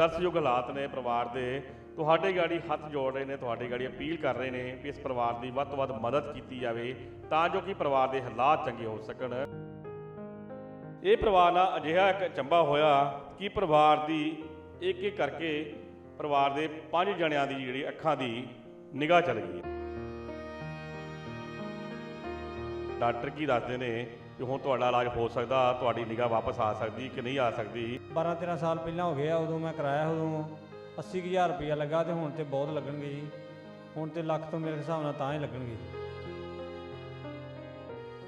ਤਰਸਯੋਗ ਹਾਲਾਤ ਨੇ ਪਰਿਵਾਰ ਦੇ, ਤੁਹਾਡੇ ਗਾੜੀ ਹੱਥ ਜੋੜ ਰਹੇ ਨੇ, ਤੁਹਾਡੇ ਗਾੜੀ ਅਪੀਲ ਕਰ ਰਹੇ ਨੇ ਵੀ ਇਸ ਪਰਿਵਾਰ ਦੀ ਵੱਧ ਤੋਂ ਵੱਧ ਮਦਦ ਕੀਤੀ ਜਾਵੇ ਤਾਂ ਜੋ ਕਿ ਪਰਿਵਾਰ ਦੇ ਹਾਲਾਤ ਚੰਗੇ ਹੋ ਸਕਣ। ਇਹ ਪਰਿਵਾਰ ਨਾਲ ਅਜਿਹਾ ਇੱਕ ਚੰਬਾ ਹੋਇਆ ਕਿ ਪਰਿਵਾਰ ਦੀ ਇੱਕ ਇੱਕ ਕਰਕੇ ਪਰਿਵਾਰ ਦੇ ਪੰਜ ਜਣਿਆਂ ਦੀ ਜਿਹੜੀ ਅੱਖਾਂ ਦੀ ਨਿਗਾਹ ਚਲ ਗਈ ਡਾਕਟਰ ਕੀ ਦੱਸਦੇ ਨੇ ਕਿ ਹੁਣ ਤੁਹਾਡਾ ਇਲਾਜ ਹੋ ਸਕਦਾ ਤੁਹਾਡੀ ਨਿਗਾਹ ਵਾਪਸ ਆ ਸਕਦੀ ਕਿ ਨਹੀਂ ਆ ਸਕਦੀ? 12 13 ਸਾਲ ਪਹਿਲਾਂ ਹੋ ਗਏ ਆ ਉਦੋਂ ਮੈਂ ਕਰਾਇਆ ਉਦੋਂ। 80000 ਰੁਪਇਆ ਲੱਗਾ ਤੇ ਹੁਣ ਤੇ ਬਹੁਤ ਲੱਗਣਗੇ ਜੀ। ਹੁਣ ਤੇ ਲੱਖ ਤੋਂ ਮੇਰੇ ਹਿਸਾਬ ਨਾਲ ਤਾਂ ਹੀ ਲੱਗਣਗੇ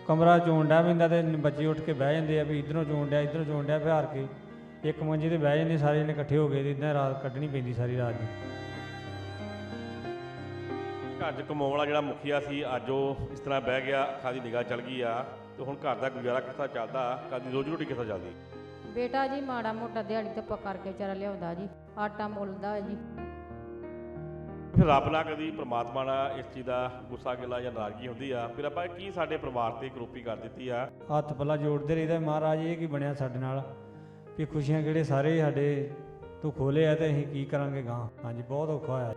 ਕਮਰਾ ਚੋਣ ਡਿਆ ਪੈਂਦਾ ਤੇ ਬੱਚੇ ਉੱਠ ਕੇ ਬਹਿ ਜਾਂਦੇ ਆ ਵੀ ਇਧਰੋਂ ਚੋਣ ਡਿਆ ਇਧਰੋਂ ਚੋਣ ਡਿਆ ਬਿਹਾਰ ਕੇ ਇੱਕ ਮੰਜੇ ਤੇ ਬਹਿ ਜਾਂਦੇ ਸਾਰੇ ਜਣੇ ਇਕੱਠੇ ਹੋ ਗਏ ਤੇ ਇਦਾਂ ਰਾਤ ਕੱਢਣੀ ਪੈਂਦੀ ਸਾਰੀ ਰਾਤ ਦੀ। ਘਰ 'ਚ ਕਮਾਉਣ ਵਾਲਾ ਜਿਹੜਾ ਮੁਖੀਆ ਸੀ ਅੱਜ ਉਹ ਇਸ ਤਰ੍ਹਾਂ ਬਹਿ ਗਿਆ ਅੱਖਾਂ ਦੀ ਨਿਗਾਹ ਚਲ ਗਈ ਆ। ਤੇ ਹੁਣ ਘਰ ਦਾ ਗੁਜ਼ਾਰਾ ਕਿੱਥਾ ਚੱਲਦਾ? ਘਰ ਦੀ ਰੋਜੀ ਰੋਟੀ ਕਿੱਥੋਂ ਚੱਲਦੀ? ਬੇਟਾ ਜੀ ਮਾੜਾ ਮੋਟਾ ਦਿਹਾੜੀ ਧੱਪਾ ਕਰਕੇ ਵਿਚਾਰਾ ਲਿਆਉਂਦਾ ਜੀ। ਆਟਾ ਮੁੱਲਦਾ ਜੀ। ਫਿਰ ਰੱਬ ਨਾਲ ਕਦੀ ਪ੍ਰਮਾਤਮਾ ਨਾਲ ਇਸ ਚੀਜ਼ ਦਾ ਗੁੱਸਾ ਗਿਲਾ ਜਾਂ ਨਾਰਾਜ਼ਗੀ ਹੁੰਦੀ ਆ? ਫਿਰ ਆਪਾਂ ਕੀ ਸਾਡੇ ਪਰਿਵਾਰ ਤੇ ਕਰੋਪੀ ਕਰ ਦਿੱਤੀ ਆ? ਹੱਥ ਪੱਲਾ ਜੋੜਦੇ ਰਹੀਦਾ ਮਹਾਰਾਜ ਇਹ ਕੀ ਬਣਿਆ ਸਾਡੇ ਨਾਲ? ਵੀ ਖੁਸ਼ੀਆਂ ਕਿਹੜੇ ਸਾਰੇ ਸਾਡੇ ਤੂੰ ਖੋਲੇ ਆ ਤੇ ਅਸੀਂ ਕੀ ਕਰਾਂਗੇ ਗਾਂ ਹਾਂਜੀ ਬਹੁਤ ਔਖਾ ਹੋਇਆ।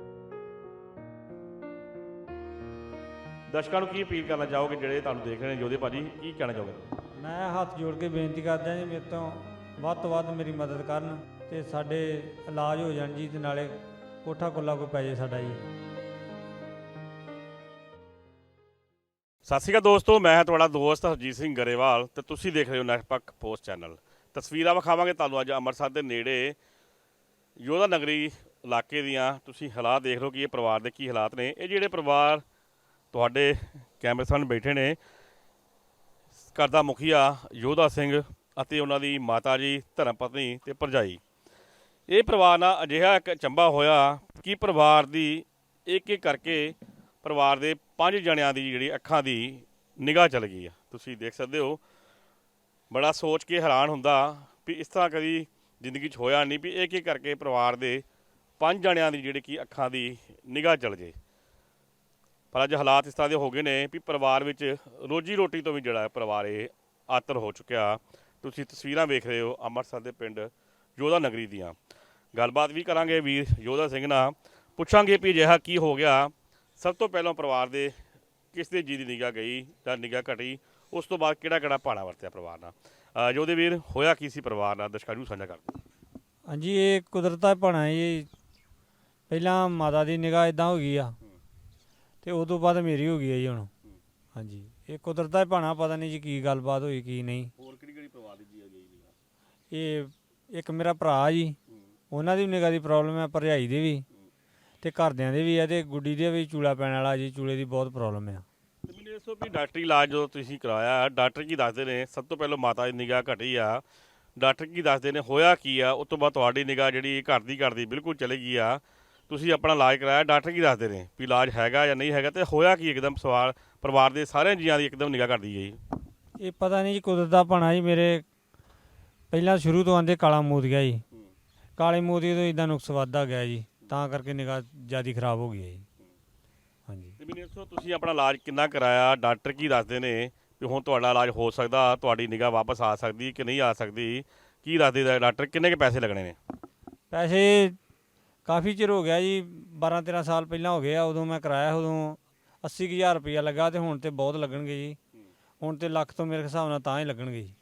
ਦਰਸ਼ਕਾਂ ਨੂੰ ਕੀ ਅਪੀਲ ਕਰਨਾ ਚਾਹੋਗੇ ਜਿਹੜੇ ਤੁਹਾਨੂੰ ਦੇਖ ਰਹੇ ਨੇ? ਜੋਦੇ ਭਾਜੀ ਕੀ ਕਹਿਣਾ ਚਾਹੋਗੇ? ਮੈਂ ਹੱਥ ਜੋੜ ਕੇ ਬੇਨਤੀ ਕਰਦਾ ਜੀ ਮੇਰੇ ਤੋਂ ਵੱਧ ਤੋਂ ਵੱਧ ਮੇਰੀ ਮਦਦ ਕਰਨ ਤੇ ਸਾਡੇ ਇਲਾਜ ਹੋ ਜਾਣ ਜੀ ਤੇ ਨਾਲੇ ਕੋਠਾ ਕੁੱਲਾ ਕੋ ਪੈ ਜੇ ਸਾਡਾ ਜੀ। ਸਤਿ ਸ਼੍ਰੀ ਅਕਾਲ ਦੋਸਤੋ ਮੈਂ ਹਾਂ ਤੁਹਾਡਾ ਦੋਸਤ ਹਰਜੀਤ ਸਿੰਘ ਗਰੇਵਾਲ ਤੇ ਤੁਸੀਂ ਦੇਖ ਰਹੇ ਹੋ ਨੈਸ਼ਪੱਕ ਪੋਸਟ ਚੈਨਲ। ਤਸਵੀਰਾਂ ਵਿਖਾਵਾਂਗੇ ਤੁਹਾਨੂੰ ਅੱਜ ਅੰਮ੍ਰਿਤਸਰ ਦੇ ਨੇੜੇ ਯੋਧਾ ਨਗਰੀ ਇਲਾਕੇ ਦੀਆਂ ਤੁਸੀਂ ਹਾਲਾਤ ਦੇਖ ਲਓ ਕਿ ਇਹ ਪਰਿਵਾਰ ਦੇ ਕੀ ਹਾਲਾਤ ਨੇ। ਇਹ ਜਿਹੜੇ ਪਰਿਵਾਰ ਤੁਹਾਡੇ ਕੈਮਰੇ ਸਾਹਮਣੇ ਬੈਠੇ ਨੇ। ਘਰ ਦਾ ਮੁਖੀਆ ਯੋਧਾ ਸਿੰਘ ਅਤੇ ਉਹਨਾਂ ਦੀ ਮਾਤਾ ਜੀ, ਧਰਮ ਪਤਨੀ ਤੇ ਭਰਜਾਈ। ਇਹ ਪਰਿਵਾਰ ਨਾਲ ਅਜਿਹਾ ਇੱਕ ਚੰਬਾ ਹੋਇਆ ਕਿ ਪਰਿਵਾਰ ਦੀ ਇੱਕ ਇੱਕ ਕਰਕੇ ਪਰਿਵਾਰ ਦੇ ਪੰਜ ਜਣਿਆਂ ਦੀ ਜਿਹੜੀ ਅੱਖਾਂ ਦੀ ਨਿਗਾਹ ਚਲ ਗਈ ਆ। ਤੁਸੀਂ ਦੇਖ ਸਕਦੇ ਹੋ, ਬੜਾ ਸੋਚ ਕੇ ਹੈਰਾਨ ਹੁੰਦਾ ਵੀ ਇਸ ਤਰ੍ਹਾਂ ਕਦੀ ਜ਼ਿੰਦਗੀ 'ਚ ਹੋਇਆ ਨਹੀਂ ਵੀ ਇੱਕ ਇੱਕ ਕਰਕੇ ਪਰਿਵਾਰ ਦੇ ਪੰਜ ਜਣਿਆਂ ਦੀ ਜਿਹੜੀ ਕਿ ਅੱਖਾਂ ਦੀ ਨਿਗਾਹ ਚਲ ਜੇ। ਪਰ ਅੱਜ ਹਾਲਾਤ ਇਸ ਤਰ੍ਹਾਂ ਦੇ ਹੋ ਗਏ ਨੇ ਵੀ ਪਰਿਵਾਰ ਵਿੱਚ ਰੋਜੀ ਰੋਟੀ ਤੋਂ ਵੀ ਜਿਹੜਾ ਹੈ ਪਰਿਵਾਰ ਇਹ ਆਤਰ ਹੋ ਚੁੱਕਿਆ। ਤੁਸੀਂ ਤਸਵੀਰਾਂ ਵੇਖ ਰਹੇ ਹੋ ਅੰਮ੍ਰਿਤਸਰ ਦੇ ਪਿੰਡ ਯੋਧਾ ਨਗਰੀ ਦੀਆਂ। ਗੱਲਬਾਤ ਵੀ ਕਰਾਂਗੇ ਵੀਰ ਯੋਧਾ ਸਿੰਘ ਨਾਲ। ਪੁੱਛਾਂਗੇ ਵੀ ਅਜਿਹਾ ਕੀ ਹੋ ਗਿਆ। ਸਭ ਤੋਂ ਪਹਿਲਾਂ ਪਰਿਵਾਰ ਦੇ ਕਿਸ ਦੇ ਜੀ ਦੀ ਨਿਗਾਹ ਗਈ ਜਾਂ ਨਿਗਾਹ ਘਟੀ, ਉਸ ਤੋਂ ਬਾਅਦ ਕਿਹੜਾ ਕਿਹੜਾ ਭਾਣਾ ਵਰਤਿਆ ਪਰਿਵਾਰ ਨਾਲ? ਯੋਧੇ ਵੀਰ, ਹੋਇਆ ਕੀ ਸੀ ਪਰਿਵਾਰ ਨਾਲ? ਦਰਸ਼ਕਾਂ ਨੂੰ ਸਾਂਝਾ ਕਰਦੇ ਹਾਂਜੀ, ਇਹ ਕੁਦਰਤ ਦਾ ਭਾਣਾ ਜੀ। ਪਹਿਲਾਂ ਮਾਤਾ ਦੀ ਨਿਗਾਹ ਇਦਾਂ ਹੋ ਗਈ ਆ। ਤੇ ਉਸ ਤੋਂ ਬਾਅਦ ਮੇਰੀ ਹੋ ਗਈ ਹੈ ਜੀ ਹੁਣ। ਹਾਂਜੀ। ਇਹ ਕੁਦਰਤ ਦਾ ਭਾਣਾ ਪਤਾ ਨਹੀਂ ਜੀ ਕੀ ਗੱਲਬਾਤ ਹੋਈ ਕੀ ਨਹੀਂ। ਹੋਰ ਕਿਹੜੀ ਕਿਹੜੀ ਪਰਿਵਾਰ ਦੀ ਜੀ ਗਈ ਨਿਗਾਹ? ਇਹ ਇੱਕ ਮੇਰਾ ਭਰਾ ਜੀ। ਉਹਨਾਂ ਦੀ ਵੀ ਨਿਗਾਹ ਦੀ ਪ੍ਰੋਬਲਮ ਹੈ ਭਰਜਾਈ ਦੀ ਵੀ। ਤੇ ਘਰਦਿਆਂ ਦੇ ਵੀ ਹੈ ਤੇ ਗੁੱਡੀ ਦੇ ਵੀ ਚੂਲਾ ਪੈਣ ਵਾਲਾ ਜੀ ਚੂਲੇ ਦੀ ਬਹੁਤ ਪ੍ਰੋਬਲਮ ਆ। ਤੇ ਮੈਨੂੰ ਦੱਸੋ ਵੀ ਡਾਕਟਰੀ ਇਲਾਜ ਜਦੋਂ ਤੁਸੀਂ ਕਰਾਇਆ ਡਾਕਟਰ ਕੀ ਦੱਸਦੇ ਨੇ? ਸਭ ਤੋਂ ਪਹਿਲਾਂ ਮਾਤਾ ਦੀ ਨਿਗਾਹ ਘਟੀ ਆ। ਡਾਕਟਰ ਕੀ ਦੱਸਦੇ ਨੇ? ਹੋਇਆ ਕੀ ਆ? ਉਸ ਤੋਂ ਬਾਅਦ ਤੁਹਾਡੀ ਨਿਗਾਹ ਜਿਹੜੀ ਘਰ ਦੀ ਘਰ ਦੀ ਬਿਲਕੁਲ ਚਲੇ ਗਈ ਆ। ਤੁਸੀਂ ਆਪਣਾ ਇਲਾਜ ਕਰਾਇਆ ਡਾਕਟਰ ਕੀ ਦੱਸਦੇ ਨੇ ਵੀ ਇਲਾਜ ਹੈਗਾ ਜਾਂ ਨਹੀਂ ਹੈਗਾ ਤੇ ਹੋਇਆ ਕੀ ਇੱਕਦਮ ਸਵਾਲ ਪਰਿਵਾਰ ਦੇ ਸਾਰਿਆਂ ਜੀਆਂ ਦੀ ਇੱਕਦਮ ਨਿਗਾਹ ਕਰਦੀ ਗਈ ਇਹ ਪਤਾ ਨਹੀਂ ਜੀ ਕੁਦਰਤ ਦਾ ਭਾਣਾ ਜੀ ਮੇਰੇ ਪਹਿਲਾਂ ਸ਼ੁਰੂ ਤੋਂ ਆਂਦੇ ਕਾਲਾ ਮੂਤੀਆ ਜੀ। ਕਾਲੇ ਮੂਤੀਏ ਤੋਂ ਇਦਾਂ ਨੁਕਸ ਵੱਧਦਾ ਗਿਆ ਜੀ ਤਾਂ ਕਰਕੇ ਨਿਗਾਹ ਜ਼ਿਆਦਾ ਖਰਾਬ ਹੋ ਗਈ ਹੈ ਜੀ। ਹਾਂਜੀ। ਤੇ ਮੈਨੂੰ ਦੱਸੋ ਤੁਸੀਂ ਆਪਣਾ ਇਲਾਜ ਕਿੰਨਾ ਕਰਾਇਆ? ਡਾਕਟਰ ਕੀ ਦੱਸਦੇ ਨੇ ਵੀ ਹੁਣ ਤੁਹਾਡਾ ਇਲਾਜ ਹੋ ਸਕਦਾ ਤੁਹਾਡੀ ਨਿਗਾਹ ਵਾਪਸ ਆ ਸਕਦੀ ਕਿ ਨਹੀਂ ਆ ਸਕਦੀ? ਕੀ ਦੱਸਦੇ ਦਾ ਡਾਕਟਰ ਕਿੰਨੇ ਕੇ ਪੈਸੇ ਲੱਗਣੇ ਨੇ? ਪੈਸੇ ਕਾਫੀ ਚਿਰ ਹੋ ਗਿਆ ਜੀ 12 13 ਸਾਲ ਪਹਿਲਾਂ ਹੋ ਗਿਆ ਉਦੋਂ ਮੈਂ ਕਰਾਇਆ, ਉਦੋਂ 80000 ਰੁਪਇਆ ਲੱਗਾ ਤੇ ਹੁਣ ਤੇ ਬਹੁਤ ਲੱਗਣਗੇ ਜੀ। ਹੁਣ ਤੇ ਲੱਖ ਤੋਂ ਮੇਰੇ ਹਿਸਾਬ ਨਾਲ ਤਾਂ ਹੀ ਲੱਗਣਗੇ ਜੀ।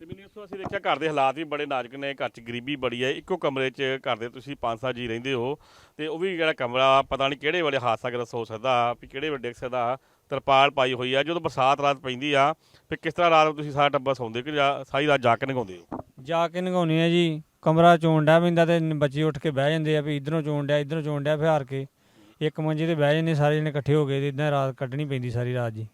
ਤੇ ਮੈਨੂੰ ਦੱਸੋ ਅਸੀਂ ਦੇਖਿਆ ਘਰ ਦੇ ਹਾਲਾਤ ਵੀ ਬੜੇ ਨਾਜ਼ੁਕ ਨੇ, ਘਰ 'ਚ ਗਰੀਬੀ ਬੜੀ ਹੈ, ਇੱਕੋ ਕਮਰੇ 'ਚ ਘਰ ਦੇ ਤੁਸੀਂ ਪੰਜ ਸੱਤ ਜੀ ਰਹਿੰਦੇ ਹੋ ਤੇ ਉਹ ਵੀ ਜਿਹੜਾ ਕਮਰਾ, ਪਤਾ ਨਹੀਂ ਕਿਹੜੇ ਵੇਲੇ ਹਾਦਸਾ ਹਾਦਸਾਗ੍ਰਸਤ ਹੋ ਸਕਦਾ, ਵੀ ਕਿਹੜੇ ਵੇਲੇ ਡਿੱਗ ਸਕਦਾ ਤਰਪਾਲ ਪਾਈ ਹੋਈ ਆ ਜਦੋਂ ਬਰਸਾਤ ਰਾਤ ਪੈਂਦੀ ਆ ਫਿਰ ਕਿਸ ਤਰ੍ਹਾਂ ਰਾਤ ਨੂੰ ਤੁਸੀਂ ਸਾਰਾ ਟੱਬਰ ਸੌਂਦੇ ਕਿ ਜਾਂ ਸਾਰੀ ਰਾਤ ਜਾ ਕੇ ਨਗਾਉਂਦੇ ਹੋ? ਜਾ ਕੇ ਨਗਾਉਣੀ ਆ ਜੀ ਕਮਰਾ ਚੋਣ ਡਿਆ ਪੈਂਦਾ ਤੇ ਬੱਚੇ ਉੱਠ ਕੇ ਬਹਿ ਜਾਂਦੇ ਆ ਵੀ ਇਧਰੋਂ ਚੋਣ ਡਿਆ ਇਧਰੋਂ ਡਿਆ ਫਿਹਾਰ ਕੇ। ਇੱਕ ਮੰਜੇ ਤੇ ਬਹਿ ਜਾਂਦੇ ਸਾਰੇ ਜਣੇ ਇਕੱਠੇ ਹੋ ਗਏ ਤੇ ਇਦਾਂ ਰਾਤ ਕੱਢਣੀ ਪੈਂਦੀ ਸਾਰੀ ਰਾਤ ਜੀ।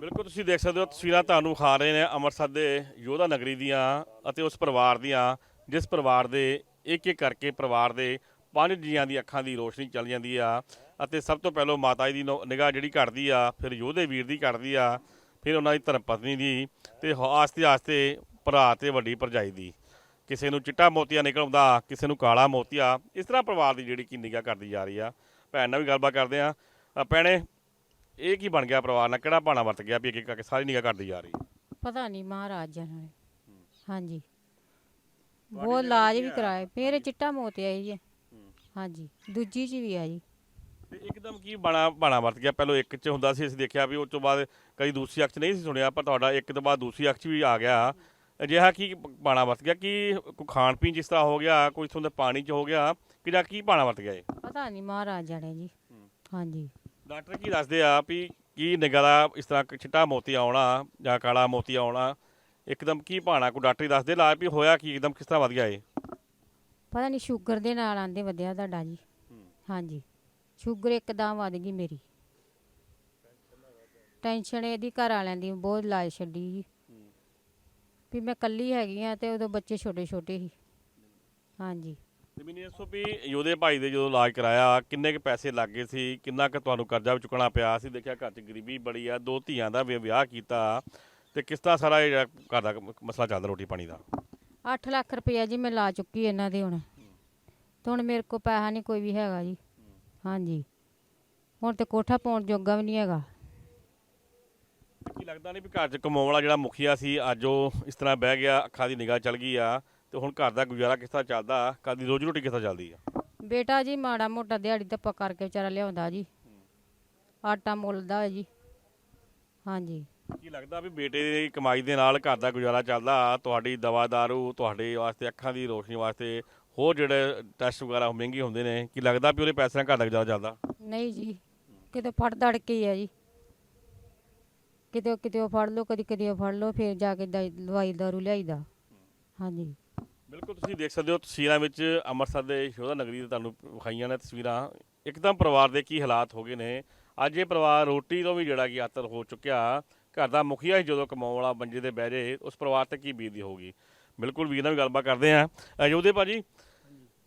ਬਿਲਕੁਲ ਤੁਸੀਂ ਦੇਖ ਸਕਦੇ ਹੋ ਤਸਵੀਰਾਂ ਤੁਹਾਨੂੰ ਵਿਖਾ ਰਹੇ ਨੇ ਅੰਮ੍ਰਿਤਸਰ ਦੇ ਯੋਧਾ ਨਗਰੀ ਦੀਆਂ ਅਤੇ ਉਸ ਪਰਿਵਾਰ ਦੀਆਂ ਜਿਸ ਪਰਿਵਾਰ ਦੇ ਇੱਕ ਇੱਕ ਕਰਕੇ ਪਰਿਵਾਰ ਦੇ ਪੰਜ ਜੀਆਂ ਦੀ ਅੱਖਾਂ ਦੀ ਰੋਸ਼ਨੀ ਚੱਲ ਜਾਂਦੀ ਆ। ਅਤੇ ਸਭ ਤੋਂ ਪਹਿਲਾਂ ਮਾਤਾ ਜੀ ਦੀ ਨਿਗਾਹ ਜਿਹੜੀ ਘਟਦੀ ਆ ਫਿਰ ਯੋਧੇ ਵੀਰ ਦੀ ਘਟਦੀ ਆ ਫਿਰ ਉਹਨਾਂ ਦੀ ਧਰਮ ਪਤਨੀ ਦੀ ਤੇ ਹ- ਆਸਤੇ ਆਸਤੇ ਭਰਾ ਤੇ ਵੱਡੀ ਭਰਜਾਈ ਦੀ। ਕਿਸੇ ਨੂੰ ਚਿੱਟਾ ਮੋਤੀਆ ਨਿਕਲ ਆਉਂਦਾ ਕਿਸੇ ਨੂੰ ਕਾਲਾ ਮੋਤੀਆ ਇਸ ਤਰ੍ਹਾਂ ਪਰਿਵਾਰ ਦੀ ਜਿਹੜੀ ਕੀ ਨਿਗਾਹ ਕਰਦੀ ਜਾ ਰਹੀ ਆ। ਭੈਣ ਨਾਲ ਵੀ ਗੱਲਬਾਤ ਕਰਦੇ ਆ। ਭੈਣੇ ਇਹ ਕੀ ਬਣ ਗਿਆ ਪਰਿਵਾਰ ਨਾਲ? ਕਿਹੜਾ ਬਾਣਾ ਵਰਤ ਗਿਆ ਵੀ ਇੱਕ ਇੱਕ ਕਰਕੇ ਸਾਰੀ ਨਿਗਾਹ ਕਰਦੀ ਜਾ ਰਹੀ ਪਤਾ ਨਹੀਂ ਮਹਾਰਾਜ ਜਾਣੇ ਹਾਂਜੀ। ਬਹੁਤ ਇਲਾਜ ਵੀ ਕਰਾਏ ਮੇਰੇ ਚਿੱਟਾ ਮੋਤਿਆ ਜੀ। ਹਾਂਜੀ ਦੂਜੀ ਚ ਵੀ ਆ ਜੀ। ਤੇ ਇੱਕਦਮ ਕੀ ਬਾਣਾ ਬਾਣਾ ਵਰਤ ਗਿਆ। ਪਹਿਲਾਂ ਇੱਕ ਚ ਹੁੰਦਾ ਸੀ ਅਸੀਂ ਦੇਖਿਆ ਵੀ ਉਸ ਤੋਂ ਬਾਅਦ ਕਦੀ ਦੂਸਰੀ ਅੱਖ ਚ ਨਹੀਂ ਸੀ ਸੁਣਿਆ ਪਰ ਤੁਹਾਡਾ ਇੱਕ ਤੋਂ ਬਾਅਦ ਦੂਸਰੀ ਅੱਖ ਚ ਵੀ ਆ ਗਿਆ। ਅਜਿਹਾ ਕੀ ਬਾਣਾ ਵਰਤ ਗਿਆ? ਕਿ ਕੋਈ ਖਾਣ ਪੀਣ ਜਿਸ ਤਰ੍ਹਾਂ ਹੋ ਗਿਆ ਕੋਈ ਇਥੋਂ ਦੇ ਪਾਣੀ ਚ ਹੋ ਗਿਆ ਕਿ ਜਾਂ ਕੀ ਬਾਣਾ ਵਰਤ ਗਿਆ ਇਹ? ਪਤਾ ਨਹੀਂ ਮਹਾਰਾਜ ਜਾਣੇ ਜੀ। ਹਾਂਜੀ। ਡਾਕਟਰ ਕੀ ਦੱਸਦੇ ਆ ਵੀ ਕੀ ਨਿਗਾਹ ਦਾ ਇਸ ਤਰ੍ਹਾਂ ਕਿ ਚਿੱਟਾ ਮੋਤੀ ਆਉਣਾ ਜਾਂ ਕਾਲਾ ਮੋਤੀ ਆਉਣਾ ਇੱਕਦਮ ਕੀ ਭਾਣਾ ਕੋਈ ਡਾਕਟਰ ਦੱਸਦੇ ਲਾ ਵੀ ਹੋਇਆ ਕੀ ਇੱਕਦਮ ਕਿਸ ਤਰ੍ਹਾਂ ਵਧ ਗਿਆ ਇਹ? ਪਤਾ ਨਹੀਂ ਸ਼ੂਗਰ ਦੇ ਨਾਲ ਆਂਦੇ ਵਧਿਆ ਤੁਹਾਡਾ ਜੀ। ਹਾਂਜੀ। ਸ਼ੂਗਰ ਇੱਕਦਮ ਵੱਧ ਗਈ ਮੇਰੀ। ਟੈਨਸ਼ਨ ਇਹਦੀ ਘਰ ਵਾਲਿਆਂ ਦੀ ਬਹੁਤ ਇਲਾਜ ਛੱਡੀ ਜੀ ਵੀ ਮੈਂ ਕੱਲੀ ਹੈਗੀ ਆ ਤੇ ਉਦੋਂ ਬੱਚੇ ਛੋਟੇ ਛੋਟੇ ਸੀ। ਹਾਂਜੀ। ਤੇ ਮੈਨੂੰ ਇਹ ਦੱਸੋ ਵੀ ਯੋਧੇ ਭਾਈ ਦੇ ਜਦੋਂ ਇਲਾਜ ਕਰਾਇਆ ਕਿੰਨੇ ਕੁ ਪੈਸੇ ਲੱਗੇ ਸੀ? ਕਿੰਨਾ ਕੁ ਤੁਹਾਨੂੰ ਕਰਜ਼ਾ ਵੀ ਚੁੱਕਣਾ ਪਿਆ? ਸੀ ਦੇਖਿਆ ਘਰ 'ਚ ਗਰੀਬੀ ਬੜੀ ਆ ਦੋ ਧੀਆਂ ਦਾ ਵੀ ਵਿਆਹ ਕੀਤਾ ਤੇ ਕਿਸ ਤਰ੍ਹਾਂ ਸਾਰਾ ਇਹ ਜਿਹੜਾ ਘਰ ਦਾ ਮਸਲਾ ਚੱਲਦਾ ਰੋਟੀ ਪਾਣੀ ਦਾ? 8 ਲੱਖ ਰੁਪਇਆ ਜੀ ਮੈਂ ਲਾ ਚੁੱਕੀ ਇਹਨਾਂ ਦੇ ਹੁਣ। ਤੇ ਹੁਣ ਮੇਰੇ ਕੋਲ ਪੈਸਾ ਨਹੀਂ ਕੋਈ ਵੀ ਹੈਗਾ ਜੀ। ਹਾਂਜੀ। ਹੁਣ ਤੇ ਕੋਠਾ ਪਾਉਣ ਜੋਗਾ ਵੀ ਨਹੀਂ ਹੈਗਾ। ਕੀ ਲੱਗਦਾ ਨਹੀਂ ਵੀ ਘਰ 'ਚ ਕਮਾਉਣ ਵਾਲਾ ਜਿਹੜਾ ਮੁਖੀਆ ਸੀ ਅੱਜ ਉਹ ਇਸ ਤਰ੍ਹਾਂ ਬਹਿ ਗਿਆ ਅੱਖਾਂ ਦੀ ਨਿਗਾਹ ਚਲ ਗਈ ਆ ਤੇ ਹੁਣ ਘਰ ਦਾ ਗੁਜ਼ਾਰਾ ਕਿਸ ਤਰ੍ਹਾਂ ਚੱਲਦਾ ਘਰ ਦੀ ਰੋਜੀ ਰੋਟੀ ਕਿਸ ਤਰ੍ਹਾਂ ਚੱਲਦੀ ਆ? ਬੇਟਾ ਜੀ ਮਾੜਾ ਮੋਟਾ ਦਿਹਾੜੀ ਧੱਪਾ ਕਰਕੇ ਵਿਚਾਰਾ ਲਿਆਉਂਦਾ ਜੀ। ਆਟਾ ਮੁੱਲਦਾ ਹੈ ਜੀ। ਹਾਂਜੀ। ਕੀ ਲੱਗਦਾ ਵੀ ਬੇਟੇ ਦੀ ਕਮਾਈ ਦੇ ਨਾਲ ਘਰ ਦਾ ਗੁਜ਼ਾਰਾ ਚੱਲਦਾ ਤੁਹਾਡੀ ਦਵਾ ਦਾਰੂ ਤੁਹਾਡੇ ਵਾਸਤੇ ਅੱਖਾਂ ਦੀ ਰੋਸ਼ਨੀ ਵਾਸਤੇ ਹੋਰ ਜਿਹੜੇ ਟੈਸਟ ਵਗੈਰਾ ਮਹਿੰਗੇ ਹੁੰਦੇ ਨੇ ਕੀ ਲੱਗਦਾ ਵੀ ਉਹਦੇ ਪੈਸੇ ਨਾਲ ਘਰ ਦਾ ਗੁਜ਼ਾਰਾ ਚੱਲਦਾ ਨਹੀਂ ਜੀ ਕਿਤੇ ਫੜ ਦੜ ਕੇ ਹੀ ਆ ਜੀ। ਕਿਤੇ ਕਿਤੇ ਉਹ ਫੜ ਲਓ ਕਦੀ ਕਦੀ ਉਹ ਫੜ ਲਓ ਫਿਰ ਜਾ ਕੇ ਦਵਾਈ- ਦਵਾਈ ਦਾਰੂ ਲਿਆਈਦਾ। ਹਾਂਜੀ। ਬਿਲਕੁਲ ਤੁਸੀਂ ਦੇਖ ਸਕਦੇ ਹੋ ਤਸਵੀਰਾਂ ਵਿੱਚ ਅੰਮ੍ਰਿਤਸਰ ਦੇ ਯੋਧਾ ਨਗਰੀ ਦੇ ਤੁਹਾਨੂੰ ਵਿਖਾਈਆਂ ਨੇ ਤਸਵੀਰਾਂ। ਇੱਕਦਮ ਪਰਿਵਾਰ ਦੇ ਕੀ ਹਾਲਾਤ ਹੋ ਗਏ ਨੇ। ਅੱਜ ਇਹ ਪਰਿਵਾਰ ਰੋਟੀ ਤੋਂ ਵੀ ਜਿਹੜਾ ਕਿ ਆਤਰ ਹੋ ਚੁੱਕਿਆ। ਘਰ ਦਾ ਮੁਖੀਆ ਹੀ ਜਦੋਂ ਕਮਾਉਣ ਵਾਲਾ ਬੰਜੇ ਤੇ ਬਹਿ ਜੇ ਉਸ ਪਰਿਵਾਰ ਤੇ ਕੀ ਬੀਤਦੀ ਹੋਊਗੀ। ਬਿਲਕੁਲ ਵੀਰ ਨਾਲ ਵੀ ਗੱਲਬਾਤ ਕਰਦੇ ਆ ਅਯੋਧੇ ਭਾਜੀ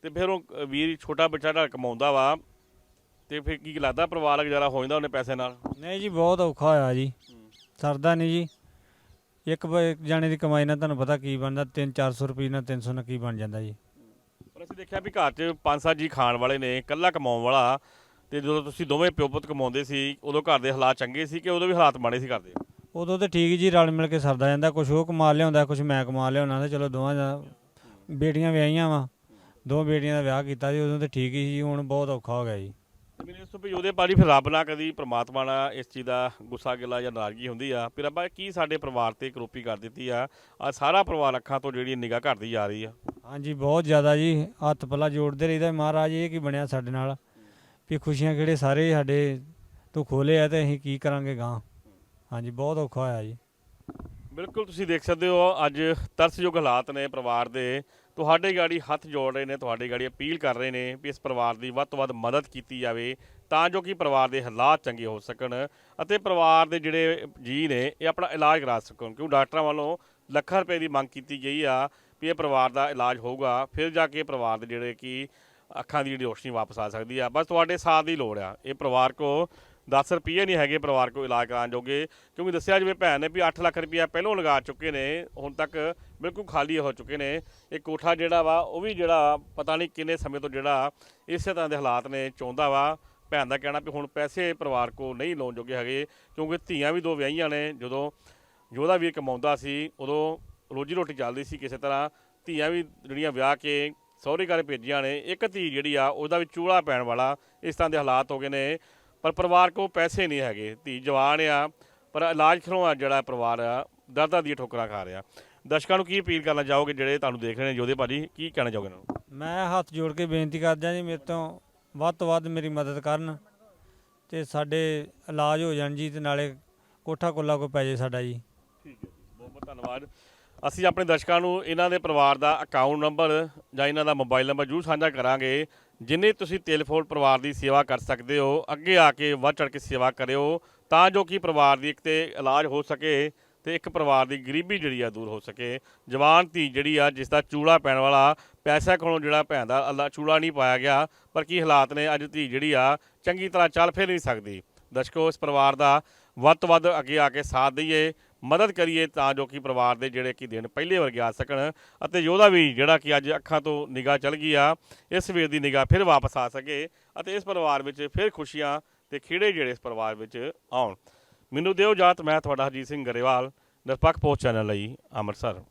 ਤੇ ਫਿਰ ਉਹ ਵੀਰ ਛੋਟਾ ਬੱਚਾ ਦਾ ਕਮਾਉਂਦਾ ਵਾ ਤੇ ਫਿਰ ਕੀ ਲੱਗਦਾ ਪਰਿਵਾਰ ਦਾ ਗੁਜ਼ਾਰਾ ਹੋ ਜਾਂਦਾ ਉਹਨੇ ਪੈਸੇ ਨਾਲ? ਨਹੀਂ ਜੀ ਬਹੁਤ ਔਖਾ ਹੋਇਆ ਜੀ। ਸਰਦਾ ਨਹੀਂ ਜੀ। ਇੱਕ ਜਾਣੇ ਦੀ ਕਮਾਈ ਨਾਲ ਤੁਹਾਨੂੰ ਪਤਾ ਕੀ ਬਣਦਾ 3-400 ਰੁਪਏ ਨਾਲ 300 ਨਾਲ ਕੀ ਬਣ ਜਾਂਦਾ ਜੀ। ਪਰ ਅਸੀਂ ਦੇਖਿਆ ਵੀ ਘਰ 'ਚ ਪੰਜ ਸੱਤ ਜੀ ਖਾਣ ਵਾਲੇ ਨੇ ਇਕੱਲਾ ਕਮਾਉਣ ਵਾਲਾ ਤੇ ਜਦੋਂ ਤੁਸੀਂ ਦੋਵੇਂ ਪਿਓ ਪੁੱਤ ਕਮਾਉਂਦੇ ਸੀ ਉਦੋਂ ਘਰ ਦੇ ਹਾਲਾਤ ਚੰਗੇ ਸੀ ਕਿ ਉਦੋਂ ਵੀ ਹਾਲਾਤ ਮਾੜੇ ਸੀ ਘਰ ਦੇ? ਉਦੋਂ ਤੇ ਠੀਕ ਜੀ ਰਲ ਮਿਲ ਕੇ ਸਰਦਾ ਜਾਂਦਾ ਕੁਝ ਉਹ ਕਮਾ ਲਿਆਉਂਦਾ ਕੁਝ ਮੈਂ ਕਮਾ ਲਿਆਉਣਾ ਤੇ ਚਲੋ ਦੋਵਾਂ ਦਾ ਬੇਟੀਆਂ ਵਿਆਹੀਆਂ ਵਾ। ਦੋ ਬੇਟੀਆਂ ਦਾ ਵਿਆਹ ਕੀਤਾ ਜੀ ਉਦੋਂ ਤੇ ਠੀਕ ਹੀ ਸੀ ਹੁਣ ਬਹੁਤ ਔਖਾ ਹੋ ਗਿਆ ਜੀ। ਮੈਨੂੰ ਇਸ ਤੋਂ ਵੀ ਉਹਦੇ ਪਾੜੀ ਫਿਰ ਰੱਬ ਨਾ ਕਦੀ ਪ੍ਰਮਾਤਮਾ ਨਾਲ ਇਸ ਚੀਜ਼ ਦਾ ਗੁੱਸਾ ਗਿਲਾ ਜਾਂ ਨਾਰਾਜ਼ਗੀ ਹੁੰਦੀ ਆ। ਫਿਰ ਰੱਬਾ ਕੀ ਸਾਡੇ ਪਰਿਵਾਰ ਤੇ ਕਰੋਪੀ ਕਰ ਦਿੱਤੀ ਆ ਆ ਸਾਰਾ ਪਰਿਵਾਰ ਅੱਖਾਂ ਤੋਂ ਜਿਹੜੀ ਨਿਗਾਹ ਘਟਦੀ ਜਾ ਰਹੀ ਆ। ਹਾਂਜੀ ਬਹੁਤ ਜ਼ਿਆਦਾ ਜੀ ਹੱਥ ਪੱਲਾ ਜੋੜਦੇ ਰਹੀਦਾ ਮਹਾਰਾਜ ਇਹ ਕੀ ਬਣਿਆ ਸਾਡੇ ਨਾਲ ਵੀ ਖੁਸ਼ੀਆਂ ਕਿਹੜੇ ਸਾਰੇ ਸਾਡੇ ਤੋਂ ਖੋਲੇ ਆ ਤੇ ਅਸੀਂ ਕੀ ਕਰਾਂਗੇ ਗਾਂ ਹਾਂਜੀ ਬਹੁਤ ਔਖਾ ਹੋਇਆ ਜੀ। ਬਿਲਕੁਲ ਤੁਸੀਂ ਦੇਖ ਸਕਦੇ ਹੋ ਅੱਜ ਤਰਸਯੋਗ ਹਾਲਾਤ ਨੇ ਪਰਿਵਾਰ ਦੇ। ਤੁਹਾਡੇ ਗਾੜੀ ਹੱਥ ਜੋੜ ਰਹੇ ਨੇ, ਤੁਹਾਡੇ ਗਾੜੀ ਅਪੀਲ ਕਰ ਰਹੇ ਨੇ ਵੀ ਇਸ ਪਰਿਵਾਰ ਦੀ ਵੱਧ ਤੋਂ ਵੱਧ ਮਦਦ ਕੀਤੀ ਜਾਵੇ ਤਾਂ ਜੋ ਕਿ ਪਰਿਵਾਰ ਦੇ ਹਾਲਾਤ ਚੰਗੇ ਹੋ ਸਕਣ ਅਤੇ ਪਰਿਵਾਰ ਦੇ ਜਿਹੜੇ ਜੀ ਨੇ ਇਹ ਆਪਣਾ ਇਲਾਜ ਕਰਾ ਸਕਣ। ਕਿਉਂ? ਡਾਕਟਰਾਂ ਵੱਲੋਂ ਲੱਖਾਂ ਰੁਪਏ ਦੀ ਮੰਗ ਕੀਤੀ ਗਈ ਆ ਵੀ ਇਹ ਪਰਿਵਾਰ ਦਾ ਇਲਾਜ ਹੋਊਗਾ, ਫਿਰ ਜਾ ਕੇ ਪਰਿਵਾਰ ਦੇ ਜਿਹੜੇ ਕਿ ਅੱਖਾਂ ਦੀ ਜਿਹੜੀ ਰੋਸ਼ਨੀ ਵਾਪਸ ਆ ਸਕਦੀ ਆ। ਬਸ ਤੁਹਾਡੇ ਸਾਥ ਦੀ ਲੋੜ ਆ। ਇਹ ਪਰਿਵਾਰ ਕੋ 10 ਰੁਪਏ ਨਹੀਂ ਹੈਗੇ ਪਰਿਵਾਰ ਕੋ ਇਲਾਜ ਕਰਾਉਣ ਜੋਗੇ। ਕਿਉਂਕਿ ਦੱਸਿਆ ਜਿਵੇਂ ਭੈਣ ਨੇ ਵੀ 8 ਲੱਖ ਰੁਪਇਆ ਪਹਿਲੋਂ ਲਗਾ ਚੁੱਕੇ ਨੇ, ਹੁਣ ਤੱਕ ਬਿਲਕੁਲ ਖਾਲੀ ਹੋ ਚੁੱਕੇ ਨੇ। ਇਹ ਕੋਠਾ ਜਿਹੜਾ ਵਾ, ਉਹ ਵੀ ਜਿਹੜਾ ਪਤਾ ਨਹੀਂ ਕਿੰਨੇ ਸਮੇਂ ਤੋਂ ਜਿਹੜਾ ਇਸੇ ਤਰ੍ਹਾਂ ਦੇ ਹਾਲਾਤ ਨੇ, ਚਾਹੁੰਦਾ ਵਾ। ਭੈਣ ਦਾ ਕਹਿਣਾ ਵੀ ਹੁਣ ਪੈਸੇ ਪਰਿਵਾਰ ਕੋ ਨਹੀਂ ਲਾਉਣ ਜੋਗੇ ਹੈਗੇ, ਕਿਉਂਕਿ ਧੀਆਂ ਵੀ ਦੋ ਵਿਆਹੀਆਂ ਨੇ। ਜਦੋਂ ਯੋਧਾ ਵੀਰ ਕਮਾਉਂਦਾ ਸੀ, ਉਦੋਂ ਰੋਜੀ ਰੋਟੀ ਚੱਲਦੀ ਸੀ ਕਿਸੇ ਤਰ੍ਹਾਂ। ਧੀਆਂ ਵੀ ਜਿਹੜੀਆਂ ਵਿਆਹ ਕੇ ਸਹੁਰੇ ਘਰ ਭੇਜੀਆਂ ਨੇ, ਇੱਕ ਧੀ ਜਿਹੜੀ ਆ, ਉਹਦਾ ਵੀ ਚੂੜਾ ਪੈਣ ਵਾਲਾ ਇਸ ਤਰ੍ਹਾਂ ਦੇ ਹਾਲਾਤ ਹੋ ਗਏ ਨੇ। ਪਰ ਪਰਿਵਾਰ ਕੋ ਪੈਸੇ ਨਹੀਂ ਹੈਗੇ। ਧੀ ਜਵਾਨ ਆ ਪਰ ਇਲਾਜ ਖਰੋਂ ਜਿਹੜਾ ਪਰਿਵਾਰ ਆ ਦਰਦਾਂ ਦੀਆਂ ਠੋਕਰਾਂ ਖਾ ਰਿਹਾ। ਦਰਸ਼ਕਾਂ ਨੂੰ ਕੀ ਅਪੀਲ ਕਰਨਾ ਚਾਹੋਗੇ ਜਿਹੜੇ ਤੁਹਾਨੂੰ ਦੇਖ ਰਹੇ ਨੇ ਜੋਧੇ ਭਾਜੀ? ਕੀ ਕਹਿਣਾ ਚਾਹੋਗੇ ਇਹਨਾਂ ਨੂੰ? ਮੈਂ ਹੱਥ ਜੋੜ ਕੇ ਬੇਨਤੀ ਕਰਦਾ ਜੀ ਮੇਰੇ ਤੋਂ ਵੱਧ ਤੋਂ ਵੱਧ ਮੇਰੀ ਮਦਦ ਕਰਨ ਤੇ ਸਾਡੇ ਇਲਾਜ ਹੋ ਜਾਣ ਜੀ ਤੇ ਨਾਲੇ ਕੋਠਾ ਕੋਲਾ ਕੋ ਪੈ ਜੇ ਸਾਡਾ ਜੀ। ਠੀਕ ਹੈ ਜੀ ਬਹੁਤ ਬਹੁਤ ਧੰਨਵਾਦ। ਅਸੀਂ ਆਪਣੇ ਦਰਸ਼ਕਾਂ ਨੂੰ ਇਹਨਾਂ ਦੇ ਪਰਿਵਾਰ ਦਾ ਅਕਾਊਂਟ ਨੰਬਰ ਜਾਂ ਇਹਨਾਂ ਦਾ ਮੋਬਾਈਲ ਨੰਬਰ ਜ਼ਰੂਰ ਸਾਂਝਾ ਕਰਾਂਗੇ। ਜਿੰਨੇ ਤੁਸੀਂ ਟੈਲੀਫੋਨ ਪਰਿਵਾਰ ਦੀ ਸੇਵਾ ਕਰ ਸਕਦੇ ਹੋ, ਅੱਗੇ ਆ ਕੇ ਵੱਧ ਚੜ ਕੇ ਸੇਵਾ ਕਰਿਓ, ਤਾਂ ਜੋ ਕਿ ਪਰਿਵਾਰ ਦੀ ਇੱਕ ਤੇ ਇਲਾਜ ਹੋ ਸਕੇ ਤੇ ਇੱਕ ਪਰਿਵਾਰ ਦੀ ਗਰੀਬੀ ਜਿਹੜੀ ਆ ਦੂਰ ਹੋ ਸਕੇ। ਜਵਾਨ ਧੀ ਜਿਹੜੀ ਆ, ਜਿਸ ਦਾ ਚੂੜਾ ਪੈਣ ਵਾਲਾ ਪੈਸਾ ਕੋਲੋਂ ਜਿਹੜਾ ਭੈਣ ਦਾ ਅੱਲਾ ਚੂੜਾ ਨਹੀਂ ਪਾਇਆ ਗਿਆ, ਪਰ ਕੀ ਹਾਲਾਤ ਨੇ, ਅੱਜ ਧੀ ਜਿਹੜੀ ਆ ਚੰਗੀ ਤਰ੍ਹਾਂ ਚੱਲ ਫਿਰ ਨਹੀਂ ਸਕਦੀ। ਦਰਸ਼ਕੋ, ਇਸ ਪਰਿਵਾਰ ਦਾ ਵੱਧ ਤੋਂ ਵੱਧ ਅੱਗੇ ਆ ਕੇ ਸਾਥ ਦਈਏ, ਮਦਦ ਕਰੀਏ ਤਾਂ ਜੋ ਕਿ ਪਰਿਵਾਰ ਦੇ ਜਿਹੜੇ ਕਿ ਦਿਨ ਪਹਿਲੇ ਵਰਗੇ ਆ ਸਕਣ ਅਤੇ ਯੋਧਾ ਵੀ ਜਿਹੜਾ ਕਿ ਅੱਜ ਅੱਖਾਂ ਤੋਂ ਨਿਗਾਹ ਚਲ ਗਈ ਆ, ਇਸ ਵੇਰ ਦੀ ਨਿਗਾਹ ਫਿਰ ਵਾਪਸ ਆ ਸਕੇ ਅਤੇ ਇਸ ਪਰਿਵਾਰ ਵਿੱਚ ਫਿਰ ਖੁਸ਼ੀਆਂ ਤੇ ਖੇੜੇ ਜਿਹੜੇ ਇਸ ਪਰਿਵਾਰ ਵਿੱਚ ਆਉਣ। ਮੈਨੂੰ ਦਿਓ ਜਾਤ ਮੈਂ ਤੁਹਾਡਾ ਹਰਜੀਤ ਸਿੰਘ ਗਰੇਵਾਲ, ਨਿਰਪੱਖ ਪੋਸਟ ਚੈਨਲ ਲਈ ਅੰਮ੍ਰਿਤਸਰ।